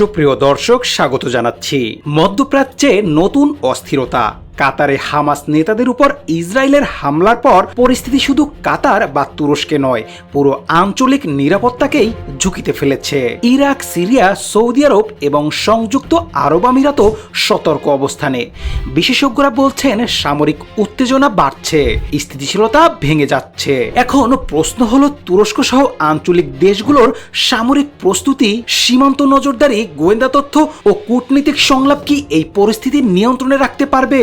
সুপ্রিয় দর্শক স্বাগত জানাচ্ছি। মধ্যপ্রাচ্যে নতুন অস্থিরতা। কাতারে হামাস নেতাদের উপর ইসরায়েলের হামলার পর পরিস্থিতি শুধু কাতার বা তুরস্কে নয়, পুরো আঞ্চলিক নিরাপত্তাকেই ঝুঁকিতে ফেলেছে। ইরাক, সিরিয়া, সৌদি আরব এবং সংযুক্ত আরব আমিরাতও সতর্ক অবস্থানে। বিশেষজ্ঞরা বলছেন, সামরিক উত্তেজনা বাড়ছে, স্থিতিশীলতা ভেঙে যাচ্ছে। এখন প্রশ্ন হলো, তুরস্ক সহ আঞ্চলিক দেশগুলোর সামরিক প্রস্তুতি সীমান্ত নজরদারি, গোয়েন্দা তথ্য ও কূটনীতিক সংলাপ কি এই পরিস্থিতি নিয়ন্ত্রণে রাখতে পারবে?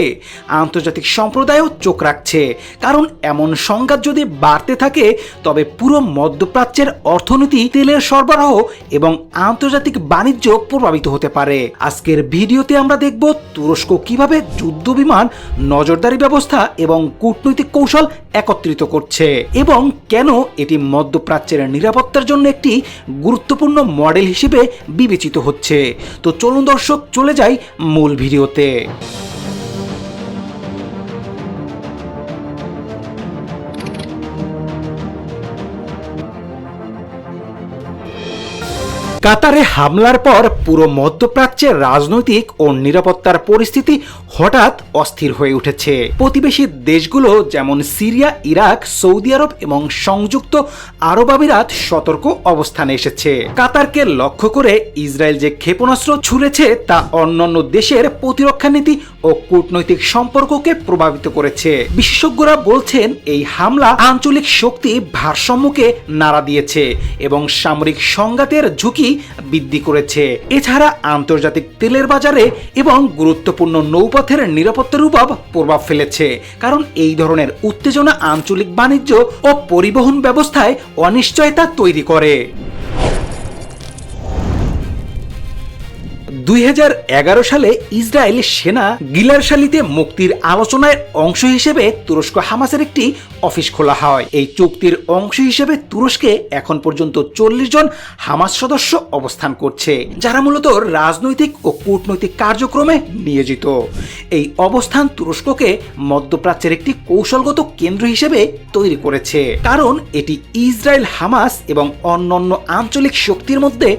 আন্তর্জাতিক সম্প্রদায়ও চোখ রাখছে। কারণ এমন সংঘাত যদি বাড়তে থাকে, তবে পুরো মধ্যপ্রাচ্যের অর্থনীতি তেলের সরবরাহ এবং আন্তর্জাতিক বাণিজ্য প্রভাবিত হতে পারে। আজকের ভিডিওতে আমরা দেখব তুরস্ক কীভাবে যুদ্ধ বিমান, নজরদারি ব্যবস্থা এবং কূটনৈতিক কৌশল একত্রিত করছে এবং কেন এটি মধ্যপ্রাচ্যের নিরাপত্তার জন্য একটি গুরুত্বপূর্ণ মডেল হিসেবে বিবেচিত হচ্ছে। তো চলুন দর্শক, চলে যাই মূল ভিডিওতে। কাতারে হামলার পর পুরো মধ্যপ্রাচ্যের রাজনৈতিক ও নিরাপত্তার পরিস্থিতি হঠাৎ অস্থির হয়ে উঠেছে। প্রতিবেশী দেশগুলো যেমন সিরিয়া, ইরাক, সৌদি আরব এবং সংযুক্ত আরব আমিরাত সতর্ক অবস্থানে এসেছে। কাতারকে লক্ষ্য করে ইসরায়েল যে ক্ষেপণাস্ত্র ছুড়েছে তা অন্যান্য দেশের প্রতিরক্ষা নীতি ও কূটনৈতিক সম্পর্ককে প্রভাবিত করেছে। বিশেষজ্ঞরা বলছেন, এই হামলা আঞ্চলিক শক্তি ভারসাম্যকে নাড়া দিয়েছে এবং সামরিক সংঘাতের ঝুঁকি বৃদ্ধি করেছে। এছাড়া আন্তর্জাতিক তেলের বাজারে এবং গুরুত্বপূর্ণ নৌপথের নিরাপত্তার উপর প্রভাব ফেলেছে, কারণ এই ধরনের উত্তেজনা আঞ্চলিক বাণিজ্য ও পরিবহন ব্যবস্থায় অনিশ্চয়তা তৈরি করে। দুই হাজার এগারো সালে ইসরায়েল সেনা গিলারশালিতে মুক্তির আলোচনার অংশ হিসেবে তুরস্ক হামাসের একটি অফিস খোলা হয়। এই চুক্তির অংশ হিসেবে তুরস্কে এখন পর্যন্ত চল্লিশ জন হামাস সদস্য অবস্থান করছে, যারা মূলত রাজনৈতিক ও কূটনৈতিক কার্যক্রমে নিয়োজিত। এই অবস্থান তুরস্ককে মধ্যপ্রাচ্যের একটি কৌশলগত কেন্দ্র হিসেবে তৈরি করেছে। কারণ এটি ইসরায়েল, হামাস এবং অন্যান্য আঞ্চলিক শক্তির মধ্যে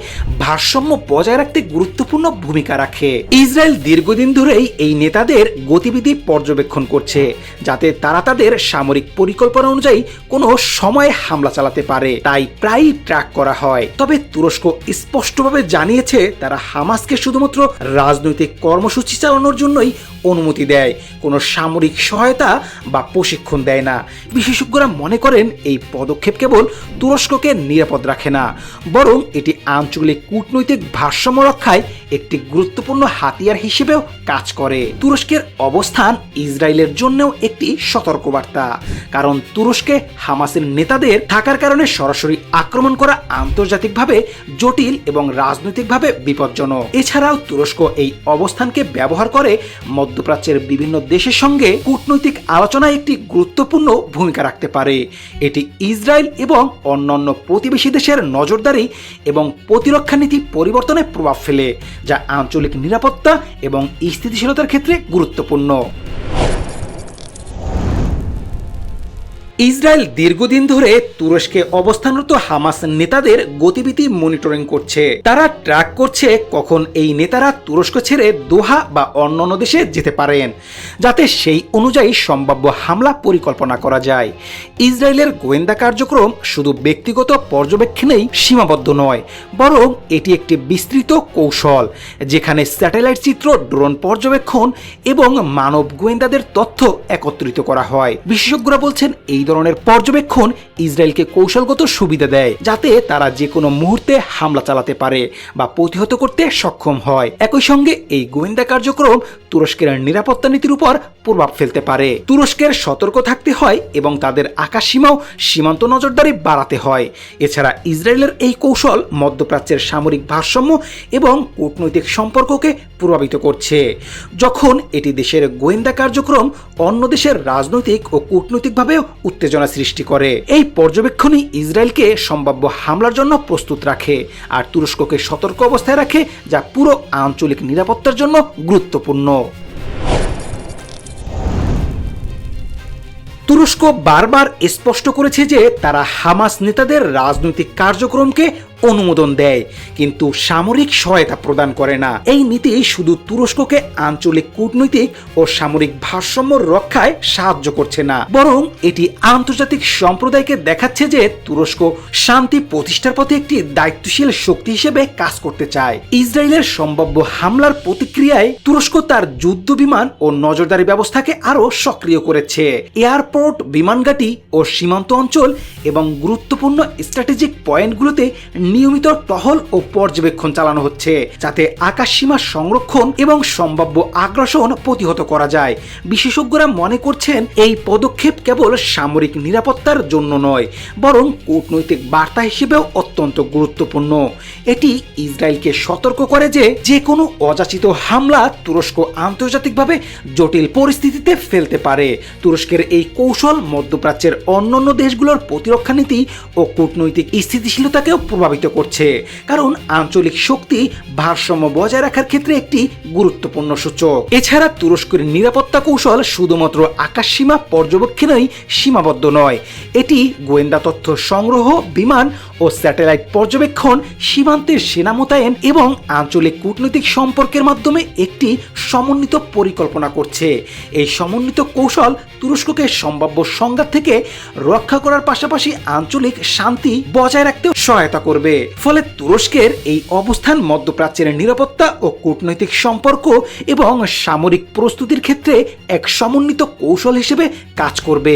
ভারসাম্য বজায় রাখতে গুরুত্বপূর্ণ ভূমিকা রাখে। ইসরায়েল দীর্ঘদিন ধরেই এই নেতাদের গতিবিধি পর্যবেক্ষণ করছে, যাতে তারা তাদের সামরিক পরিকল্পনা অনুযায়ী কোনো সময়ে হামলা চালাতে পারে। তাই প্রায়ই ট্র্যাক করা হয়। তবে তুরস্ক স্পষ্টভাবে জানিয়েছে, তারা হামাসকে শুধুমাত্র রাজনৈতিক কর্মসূচি চালানোর জন্যই অনুমতি দেয়। কোনো সামরিক সহায়তা বা প্রশিক্ষণ দেয় না। বিশেষজ্ঞরা মনে করেন, এই পদক্ষেপ কেবল তুরস্ককে নিরাপদ রাখে না, বরং এটি আঞ্চলিক কূটনৈতিক ভারসাম্য রক্ষায় একটি গুরুত্বপূর্ণ হাতিয়ার হিসেবেও কাজ করে। তুরস্কের অবস্থান ইসরায়েলের জন্যও একটি সতর্কবার্তা। কারণ তুরস্কে হামাসের নেতাদের থাকার কারণে সরাসরি আক্রমণ করা আন্তর্জাতিকভাবে জটিল এবং রাজনৈতিকভাবে বিপজ্জনক। এছাড়াও তুরস্ক এই অবস্থানকে ব্যবহার করে মধ্যপ্রাচ্যের বিভিন্ন দেশের সঙ্গে কূটনৈতিক আলোচনায় একটি গুরুত্বপূর্ণ ভূমিকা রাখতে পারে। এটি ইসরায়েল এবং অন্যান্য প্রতিবেশী দেশের নজরদারি এবং প্রতিরক্ষা নীতি পরিবর্তনে প্রভাব ফেলে, যা আঞ্চলিক নিরাপত্তা এবং স্থিতিশীলতার ক্ষেত্রে গুরুত্বপূর্ণ। ইসরায়েল দীর্ঘদিন ধরে তুরস্কে অবস্থানরত হামাস নেতাদের গতিবিধি মনিটরিং করছে। তারা ট্র্যাক করছে কখন এই নেতারা তুরস্ক ছেড়ে দোহা বা অন্যান্য দেশে যেতে পারেন, যাতে সেই অনুযায়ী সম্ভাব্য হামলা পরিকল্পনা করা যায়। ইসরায়েলের গোয়েন্দা কার্যক্রম শুধু ব্যক্তিগত পর্যবেক্ষণেই সীমাবদ্ধ নয়, বরং এটি একটি বিস্তৃত কৌশল, যেখানে স্যাটেলাইট চিত্র, ড্রোন পর্যবেক্ষণ এবং মানব গোয়েন্দাদের তথ্য একত্রিত করা হয়। বিশেষজ্ঞরা বলছেন, এই ধরনের পর্যবেক্ষণ ইসরায়েলকে কৌশলগত সুবিধা দেয়, যাতে তারা যে কোনো মুহূর্তে হামলা চালাতে পারে বা প্রতিহত করতে সক্ষম হয়। একই সঙ্গে এই গোয়েন্দা কার্যক্রম তুরস্কের নিরাপত্তা নীতির উপর প্রভাব ফেলতে পারে। তুরস্কের সতর্ক থাকতে হয় এবং তাদের আকাশ সীমাও সীমান্ত নজরদারি বাড়াতে হয়। এছাড়া ইসরায়েলের এই কৌশল মধ্যপ্রাচ্যের সামরিক ভারসাম্য এবং কূটনৈতিক সম্পর্ককে প্রভাবিত করছে। যখন এটি দেশের গোয়েন্দা কার্যক্রম অন্য দেশের রাজনৈতিক ও কূটনৈতিকভাবেও উত্তেজনা সৃষ্টি করে। এই পর্যবেক্ষণই ইসরায়েলকে সম্ভাব্য হামলার জন্য প্রস্তুত রাখে আর তুরস্ককে সতর্ক অবস্থায় রাখে, যা পুরো আঞ্চলিক নিরাপত্তার জন্য গুরুত্বপূর্ণ। তুরস্ক বারবার স্পষ্ট করেছে যে তারা হামাস নেতাদের রাজনৈতিক কার্যক্রমকে অনুমোদন দেয়, কিন্তু সামরিক সহায়তা প্রদান করে না। এই নীতি শুধু তুরস্ককে আঞ্চলিক কূটনৈতিক ও সামরিক ভারসাম্য রক্ষায় সাহায্য করছে না, বরং এটি আন্তর্জাতিক সম্প্রদায়কে দেখাচ্ছে যে তুরস্ক শান্তি প্রতিষ্ঠার পথে একটি দায়িত্বশীল শক্তি হিসেবে কাজ করতে চায়। ইসরায়েলের সম্ভাব্য হামলার প্রতিক্রিয়ায় তুরস্ক তার যুদ্ধ বিমান ও নজরদারি ব্যবস্থাকে আরও সক্রিয় করেছে। এয়ারপোর্ট, বিমানঘাটি ও সীমান্ত অঞ্চল এবং গুরুত্বপূর্ণ স্ট্র্যাটেজিক পয়েন্টগুলোতে নিয়মিত টহল ও পর্যবেক্ষণ চালানো হচ্ছে, যাতে আকাশসীমা সংরক্ষণ এবং সম্ভাব্য আগ্রাসন প্রতিহত করা যায়। বিশেষজ্ঞরা মনে করছেন এই পদক্ষেপ কেবল সামরিক নিরাপত্তার জন্য নয়, বরং কূটনৈতিক বার্তা হিসেবেও অত্যন্ত গুরুত্বপূর্ণ। এটি ইসরায়েলকে সতর্ক করে যে যে কোনো অযাচিত হামলা তুরস্ক আন্তর্জাতিকভাবে জটিল পরিস্থিতিতে ফেলতে পারে। তুরস্কের এই কৌশল মধ্যপ্রাচ্যের অন্যান্য দেশগুলোর প্রতিরক্ষা নীতি ও কূটনৈতিক স্থিতিশীলতাকেও প্রভাবিত করছে। কারণ আঞ্চলিক শক্তি ভারসাম্য বজায় রাখার ক্ষেত্রে একটি গুরুত্বপূর্ণ সূচক। এছাড়া তুরস্কের নিরাপত্তা কৌশল শুধুমাত্র আকাশসীমা পর্যবেক্ষণেই সীমাবদ্ধ নয়। এটি গোয়েন্দা তথ্য সংগ্রহ, বিমান ও স্যাটেলাইট পর্যবেক্ষণ, সীমান্তের সেনা মোতায়েন এবং আঞ্চলিক কূটনৈতিক সম্পর্কের মাধ্যমে একটি সমন্বিত পরিকল্পনা করছে। এই সমন্বিত কৌশল তুরস্ককে সম্ভাব্য সংঘাত থেকে রক্ষা করার পাশাপাশি আঞ্চলিক শান্তি বজায় রাখতেও সহায়তা করবে। ফলে তুরস্কের এই অবস্থান মধ্যপ্রাচ্যের নিরাপত্তা ও কূটনৈতিক সম্পর্ক এবং সামরিক প্রস্তুতির ক্ষেত্রে এক সমন্বিত কৌশল হিসেবে কাজ করবে।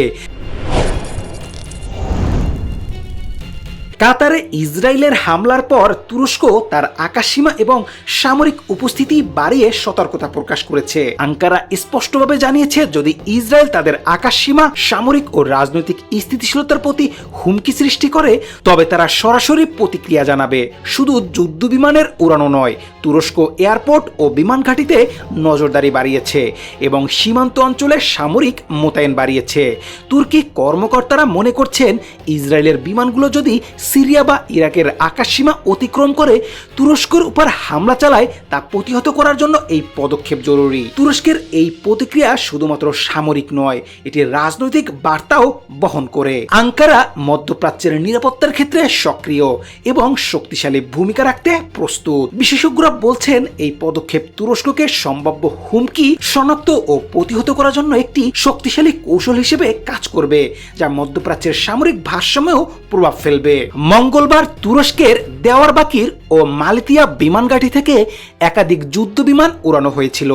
কাতারে ইসরায়েলের হামলার পর তুরস্ক তার আকাশসীমা এবং সামরিক উপস্থিতি বাড়িয়ে সতর্কতা প্রকাশ করেছে। আঙ্কারা স্পষ্টভাবে জানিয়েছে, যদি ইসরায়েল তাদের আকাশসীমা, সামরিক ও রাজনৈতিক স্থিতিশীলতার প্রতি হুমকি সৃষ্টি করে, তবে তারা সরাসরি প্রতিক্রিয়া জানাবে। শুধু যুদ্ধ বিমানের উড়ানো নয়, তুরস্ক এয়ারপোর্ট ও বিমান ঘাঁটিতে নজরদারি বাড়িয়েছে এবং সীমান্ত অঞ্চলে সামরিক মোতায়েন বাড়িয়েছে। তুর্কি কর্মকর্তারা মনে করছেন, ইসরায়েলের বিমানগুলো যদি সিরিয়া বা ইরাকের আকাশসীমা অতিক্রম করে তুরস্কের উপর হামলা চালায় তা প্রতিহত করার জন্য এই পদক্ষেপ জরুরি। তুরস্কের এই প্রতিক্রিয়া শুধুমাত্র সামরিক নয়, এটি রাজনৈতিক বার্তাও বহন করে। আঙ্কারা মধ্যপ্রাচ্যের নিরাপত্তার ক্ষেত্রে সক্রিয় এবং শক্তিশালী ভূমিকা রাখতে প্রস্তুত। বিশেষজ্ঞরা বলছেন, এই পদক্ষেপ তুরস্ককে সম্ভাব্য হুমকি, শনাক্ত ও প্রতিহত করার জন্য একটি শক্তিশালী কৌশল হিসেবে কাজ করবে, যা মধ্যপ্রাচ্যের সামরিক ভারসাম্যেও প্রভাব ফেলবে। মঙ্গলবার তুরস্কের দেওয়ার বাকির ও মালিতিয়া বিমানঘাটি থেকে একাধিক যুদ্ধ বিমান উড়ানো হয়েছিল,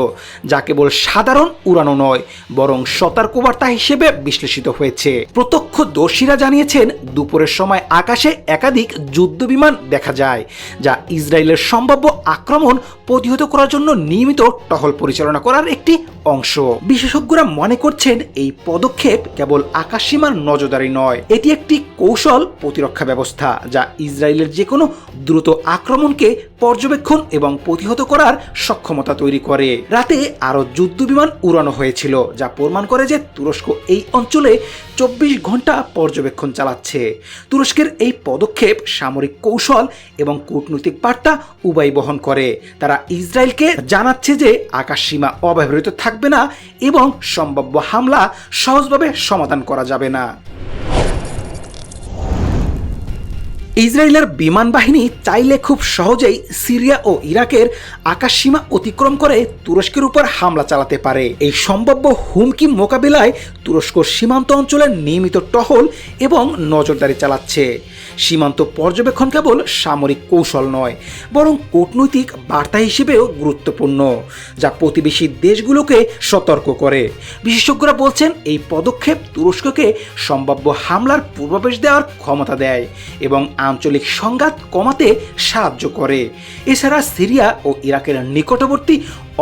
যা কেবল সাধারণ উড়ানো নয়, বরং সতর্কবার্তা হিসেবে বিশ্লেষিত হয়েছে। প্রত্যক্ষদর্শীরা জানিয়েছেন, দুপুরের সময় আকাশে একাধিক যুদ্ধ বিমান দেখা যায়, যা ইসরায়েলের সম্ভাব্য আক্রমণ প্রতিহত করার জন্য নিয়মিত টহল পরিচালনা করার একটি অংশ। বিশেষজ্ঞরা মনে করছেন, এই পদক্ষেপ কেবল আকাশসীমার নজরদারি নয়, এটি একটি কৌশল প্রতিরক্ষা ব্যবস্থা। যা ইসরায়েলের যে কোনো দ্রুত আক্রমণকে পর্যবেক্ষণ এবং প্রতিহত করার সক্ষমতা তৈরি করে। রাতে আরও যুদ্ধ বিমান উড়ানো হয়েছিল, যা প্রমাণ করে যে তুরস্ক এই অঞ্চলে চব্বিশ ঘণ্টা পর্যবেক্ষণ চালাচ্ছে। তুরস্কের এই পদক্ষেপ সামরিক কৌশল এবং কূটনৈতিক বার্তা উভয় বহন করে। তারা ইসরায়েলকে জানাচ্ছে যে আকাশ সীমা অব্যবহৃত থাকবে না এবং সম্ভাব্য হামলা সহজভাবে সমাধান করা যাবে না। ইসরায়েলের বিমান বাহিনী চাইলে খুব সহজেই সিরিয়া ও ইরাকের আকাশসীমা অতিক্রম করে তুরস্কের উপর হামলা চালাতে পারে। এই সম্ভাব্য হুমকি মোকাবিলায় তুরস্ক সীমান্ত অঞ্চলের নিয়মিত টহল এবং নজরদারি চালাচ্ছে। সীমান্ত পর্যবেক্ষণ কেবল সামরিক কৌশল নয়, বরং কূটনৈতিক বার্তা হিসেবেও গুরুত্বপূর্ণ, যা প্রতিবেশী দেশগুলোকে সতর্ক করে। বিশেষজ্ঞরা বলছেন, এই পদক্ষেপ তুরস্ককে সম্ভাব্য হামলার পূর্বাভাস দেওয়ার ক্ষমতা দেয় এবং আঞ্চলিক সংঘাত কমাতে সাহায্য করে। এছাড়া সিরিয়া ও ইরাকের নিকটবর্তী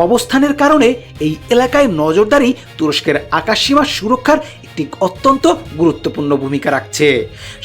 অবস্থানের কারণে এই এলাকায় নজরদারি তুরস্কের আকাশসীমা সুরক্ষার একটি অত্যন্ত গুরুত্বপূর্ণ ভূমিকা রাখছে।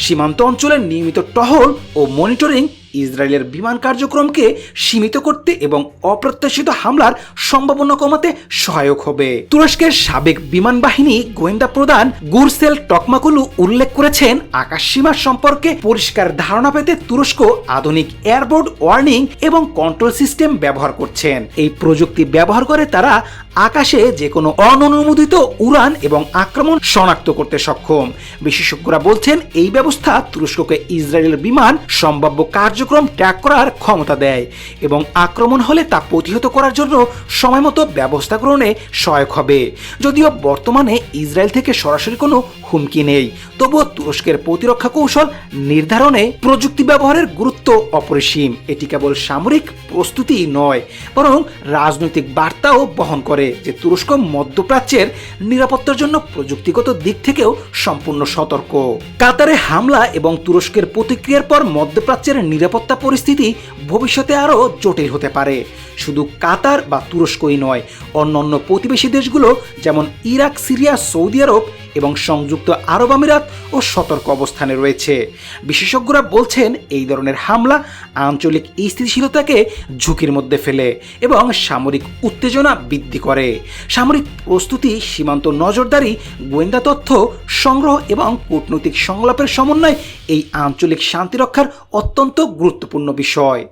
সীমান্ত অঞ্চলের নিয়মিত টহল ও মনিটরিং ইসরায়েলের বিমান কার্যক্রমকে সীমিত করতে এবং অপ্রত্যাশিত হামলার সম্ভাবনা কমাতে সহায়ক হবে। তুরস্কের সাবেক বিমান বাহিনী গোয়েন্দা প্রধান গুরসেল টকমাকুলু উল্লেখ করেছেন, আকাশসীমা সম্পর্কে পরিষ্কার ধারণা পেতে তুরস্ক আধুনিক এয়ারবোর্ড ওয়ার্নিং এবং কন্ট্রোল সিস্টেম ব্যবহার করছেন। এই প্রযুক্তি ব্যবহার করে তারা আকাশে যে কোনো অননুমোদিত উড়ান এবং আক্রমণ শনাক্ত করতে সক্ষম। বিশেষজ্ঞরা বলছেন, এই ব্যবস্থা তুরস্ককে ইসরায়েলের বিমান সম্ভাব্য কার্য কার্যক্রম ট্র্যাক করার ক্ষমতা দেয় এবং আক্রমণ হলে তা প্রতিহত করার জন্য সময়মতো ব্যবস্থা গ্রহণে সহায়ক হবে। যদিও বর্তমানে ইসরায়েল থেকে সরাসরি কোনো হুমকি নেই, তবুও তুরস্কের প্রতিরক্ষা কৌশল নির্ধারণে প্রযুক্তি ব্যবহারের গুরুত্ব অপরিসীম। এটি কেবল সামরিক প্রস্তুতি নয়, বরং রাজনৈতিক বার্তাও বহন করে যে তুরস্ক মধ্যপ্রাচ্যের নিরাপত্তার জন্য প্রযুক্তিগত দিক থেকেও সম্পূর্ণ সতর্ক। কাতারে হামলা এবং তুরস্কের প্রতিক্রিয়ার পর মধ্যপ্রাচ্যের নিরাপত্তা পরিস্থিতি ভবিষ্যতে আরও জটিল হতে পারে। শুধু কাতার বা তুরস্কই নয়, অন্যান্য প্রতিবেশী দেশগুলো, যেমন ইরাক, সিরিয়া, সৌদি আরব এবং সংযুক্ত আরব আমিরাত ও সতর্ক অবস্থানে রয়েছে। বিশেষজ্ঞরা বলছেন, এই ধরনের হামলা আঞ্চলিক স্থিতিশীলতাকে ঝুঁকির মধ্যে ফেলে এবং সামরিক উত্তেজনা বৃদ্ধি করে। সামরিক প্রস্তুতি সীমান্ত নজরদারি, গোয়েন্দা তথ্য সংগ্রহ এবং কূটনৈতিক সংলাপের সমন্বয় এই আঞ্চলিক শান্তিরক্ষার অত্যন্ত গুরুত্বপূর্ণ বিষয়।